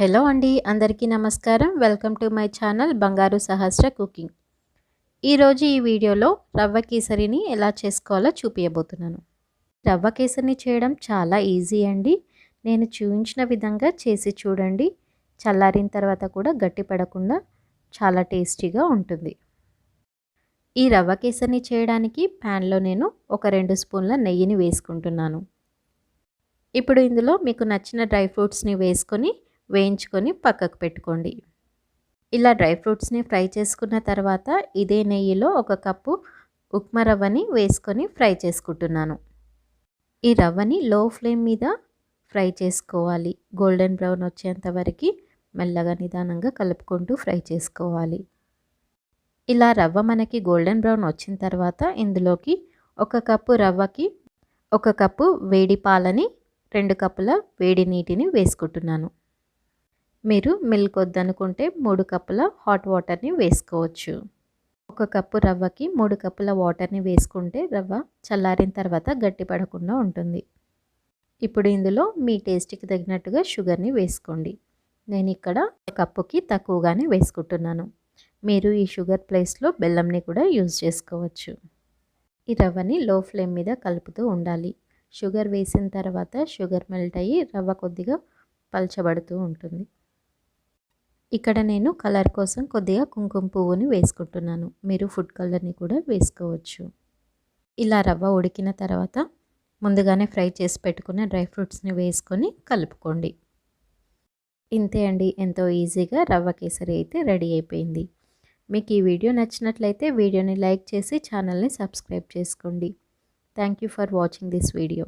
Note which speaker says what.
Speaker 1: Hello అండి అందరికీ నమస్కారం. వెల్కమ్ టు మై ఛానల్ బంగారు సహస్ర కుకింగ్. ఈరోజు ఈ వీడియోలో రవ్వ కేసరిని ఎలా చేసుకోవాలో చూపించబోతున్నాను రవ్వ కేసరిని చేయడం చాలా ఈజీ అండి. నేను చూపించిన విధంగా చేసి చూడండి. చల్లారిన తర్వాత కూడా గట్టి పడకుండా చాలా టేస్టీగా ఉంటుంది. ఈ రవ్వ కేసరిని చేయడానికి ప్యాన్లో నేను ఒక రెండు స్పూన్ల నెయ్యిని వేసుకుంటున్నాను. ఇప్పుడు ఇందులో మీకు నచ్చిన డ్రై ఫ్రూట్స్ని వేసుకొని వేయించుకొని పక్కకు పెట్టుకోండి. ఇలా డ్రై ఫ్రూట్స్ని ఫ్రై చేసుకున్న తర్వాత ఇదే నెయ్యిలో ఒక కప్పు ఉప్మా రవ్వని వేసుకొని ఫ్రై చేసుకుంటున్నాను. ఈ రవ్వని లో ఫ్లేమ్ మీద ఫ్రై చేసుకోవాలి. గోల్డెన్ బ్రౌన్ వచ్చేంత వరకు మెల్లగా నిదానంగా కలుపుకుంటూ ఫ్రై చేసుకోవాలి. ఇలా రవ్వ మనకి గోల్డెన్ బ్రౌన్ వచ్చిన తర్వాత ఇందులోకి ఒక కప్పు రవ్వకి ఒక కప్పు వేడి పాలని రెండు కప్పుల వేడి నీటిని వేసుకుంటున్నాను. మీరు మిల్క్ వద్దనుకుంటే మూడు కప్పుల హాట్ వాటర్ని వేసుకోవచ్చు. ఒక కప్పు రవ్వకి మూడు కప్పుల వాటర్ని వేసుకుంటే రవ్వ చల్లారిన తర్వాత గట్టి పడకుండా ఉంటుంది. ఇప్పుడు ఇందులో మీ టేస్ట్కి తగినట్టుగా షుగర్ని వేసుకోండి. నేను ఇక్కడ కప్పుకి తక్కువగానే వేసుకుంటున్నాను. మీరు ఈ షుగర్ ప్లేస్లో బెల్లంని కూడా యూజ్ చేసుకోవచ్చు. ఈ రవ్వని లో ఫ్లేమ్ మీద కలుపుతూ ఉండాలి. షుగర్ వేసిన తర్వాత షుగర్ మెల్ట్ అయ్యి రవ్వ కొద్దిగా పల్చబడుతూ ఉంటుంది. ఇక్కడ నేను కలర్ కోసం కొద్దిగా కుంకుమ పువ్వుని వేసుకుంటున్నాను. మీరు ఫుడ్ కలర్ని కూడా వేసుకోవచ్చు. ఇలా రవ్వ ఉడికిన తర్వాత ముందుగానే ఫ్రై చేసి పెట్టుకున్న డ్రై ఫ్రూట్స్ని వేసుకొని కలుపుకోండి. ఇంతే అండి. ఎంతో ఈజీగా రవ్వ కేసరి అయితే రెడీ అయిపోయింది. మీకు ఈ వీడియో నచ్చినట్లయితే వీడియోని లైక్ చేసి ఛానల్ని సబ్స్క్రైబ్ చేసుకోండి. Thank for watching this video.